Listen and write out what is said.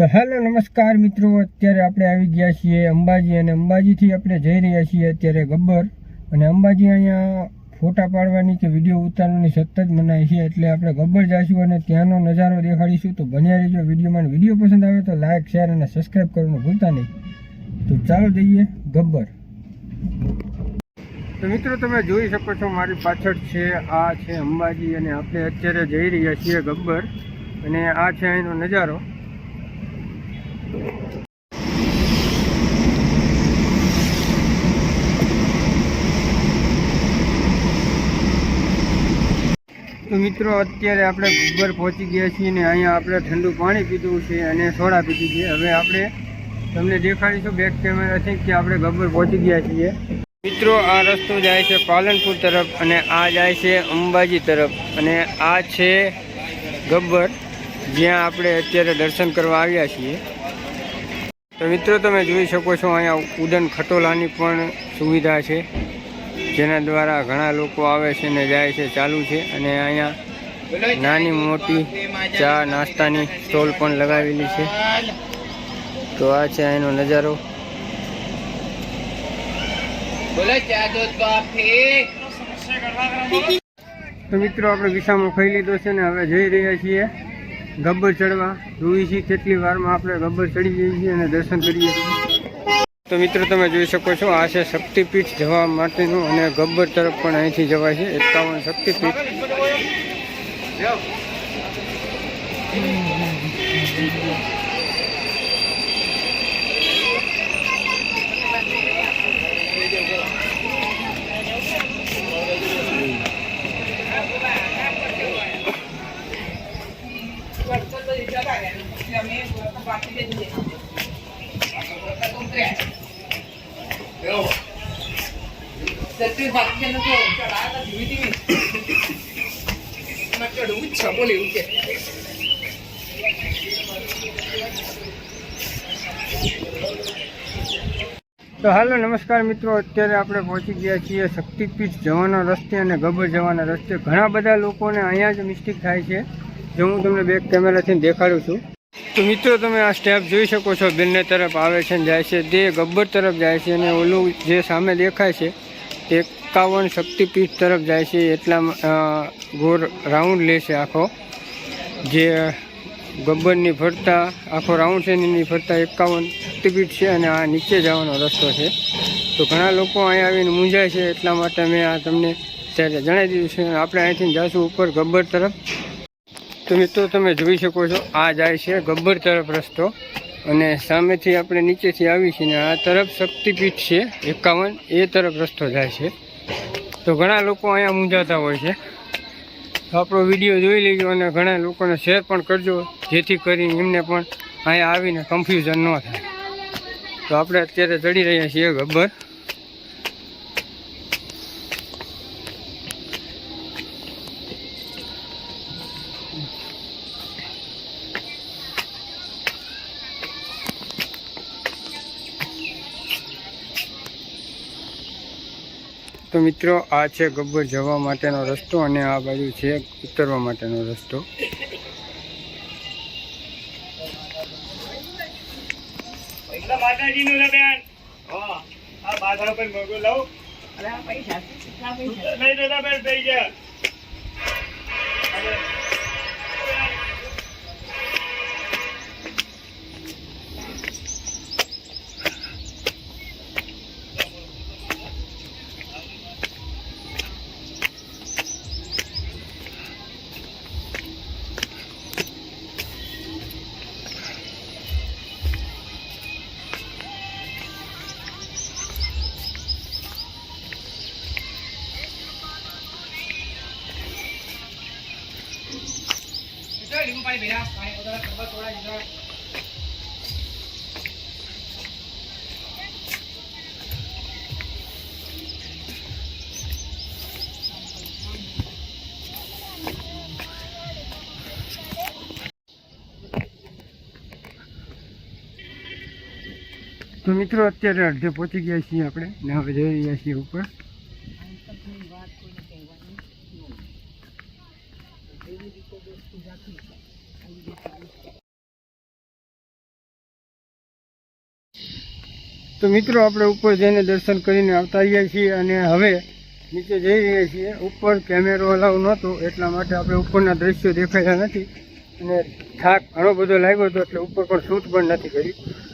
તો હેલો, નમસ્કાર મિત્રો. અત્યારે આપણે આવી ગયા છીએ અંબાજી અને અંબાજીથી આપણે જઈ રહ્યા છીએ અત્યારે ગબ્બર. અને અંબાજી અહીંયા ફોટા પાડવાની કે વીડિયો ઉતારવાની સતત મનાય છે એટલે આપણે ગબ્બર જઈશું અને ત્યાંનો નજારો દેખાડીશું. તો બન્યા રહેજો વિડીયોમાં. વીડિયો પસંદ આવે તો લાઇક શેર અને સબસ્ક્રાઈબ કરવાનું ભૂલતા નહીં. તો ચાલો જઈએ ગબ્બર. તો મિત્રો, તમે જોઈ શકો છો મારી પાછળ છે, આ છે અંબાજી અને આપણે અત્યારે જઈ રહ્યા છીએ ગબ્બર. અને આ છે અહીંનો નજારો. મિત્રો, અત્યારે આપણે ગબ્બર પહોંચી ગયા છીએ ને અહીંયા આપણે ઠંડુ પાણી પીધું છે અને સોડા પીધી છે. હવે આપણે તમને દેખાડીશું બેક કેમેરાથી કે આપણે ગબ્બર પહોંચી ગયા છીએ. મિત્રો, આ રસ્તો જાય છે પાલનપુર તરફ અને આ જાય છે અંબાજી તરફ. અને આ છે ગબ્બર, જ્યાં આપણે અત્યારે દર્શન કરવા આવ્યા છીએ. તો મિત્રો, તમે જોઈ શકો છો અહીંયા ઉડન ખટોલાની પણ સુવિધા છે. જેના દ્વારા ઘણા લોકો આવે છે ને જાય છે ચાલુ છે અને અહીંયા નાની મોટી ચા નાસ્તાની સ્ટોલ પણ લગાવેલી છે. તો આ છે અહીંનો નજારો. તો મિત્રો આપણે વિસામો ખાઈ લીધો છે ને હવે જઈ રહ્યા છીએ ગબ્બર ચડવા. જોઈ છીએ કેટલી વારમાં આપણે ગબ્બર ચડી જઈએ છીએ અને દર્શન કરીએ છીએ. તો મિત્રો, તમે જોઈ શકો છો, આ છે શક્તિપીઠ જવા માટેનું અને ગબ્બર તરફ પણ અહીંથી જવાય છે, એકાવન શક્તિપીઠ. તો હાલો, નમસ્કાર મિત્રો. અત્યારે આપણે પહોંચી ગયા છીએ શક્તિપીઠ જવાના રસ્તે અને ગભર જવાના રસ્તે. ઘણા બધા લોકોને અહીંયા જ મિસ્ટેક થાય છે. જો હું તમને બેક કેમેરાથી દેખાડું છું. તો મિત્રો, તમે આ સ્ટેપ જોઈ શકો છો. બંને તરફ આવે છે ને જાય છે. તે ગબ્બર તરફ જાય છે અને ઓલું જે સામે દેખાય છે, તે એકાવન શક્તિપીઠ તરફ જાય છે. એટલા ગોર રાઉન્ડ લે છે આખો. જે ગબ્બરની ફરતા, આખો રાઉન્ડ છે એની ફરતા એકાવન શક્તિપીઠ છે અને આ નીચે જવાનો રસ્તો છે. તો ઘણા લોકો અહીંયા આવીને મૂંઝાય છે. એટલા માટે મેં આ તમને ત્યારે જણાવી દીધું છે. આપણે અહીંથી જઈશું ઉપર ગબ્બર તરફ. તો મિત્રો તમે જોઈ શકો છો, આ જાય છે ગબ્બર તરફ રસ્તો. અને સામેથી આપણે નીચેથી આવી છીએ ને આ તરફ શક્તિપીઠ છે, એકાવન, એ તરફ રસ્તો જાય છે. તો ઘણા લોકો અહીંયા મૂંઝાતા હોય છે. તો આપણો વીડિયો જોઈ લેજો અને ઘણા લોકોને શેર પણ કરજો, જેથી કરીને એમને પણ અહીંયા આવીને કન્ફ્યુઝન ન થાય. તો આપણે અત્યારે ચડી રહ્યા છીએ ગબ્બર. તો મિત્રો આ છે ગબ્બર જવા માટેનો રસ્તો અને આ બાજુ છે ઉતરવા માટેનો રસ્તો. માતાજી નું બેન આ બાધા પર મગો લઉં લઈ દાદા બેન થઈ ગયા તો મિત્રો અત્યારે અડધે પહોંચી ગયા છીએ આપણે ને હવે જઈ રહ્યા છીએ ઉપર. તો મિત્રો, આપણે ઉપર જઈને દર્શન કરીને આવતા આવીએ છીએ અને હવે નીચે જઈ રહ્યા છીએ. ઉપર કેમેરો અલાઉ નહોતો, એટલા માટે આપણે ઉપરના દ્રશ્યો દેખાયા નથી. અને થાક ઘણો બધો લાગ્યો હતો, એટલે ઉપર પણ શૂટ પણ નથી કર્યું.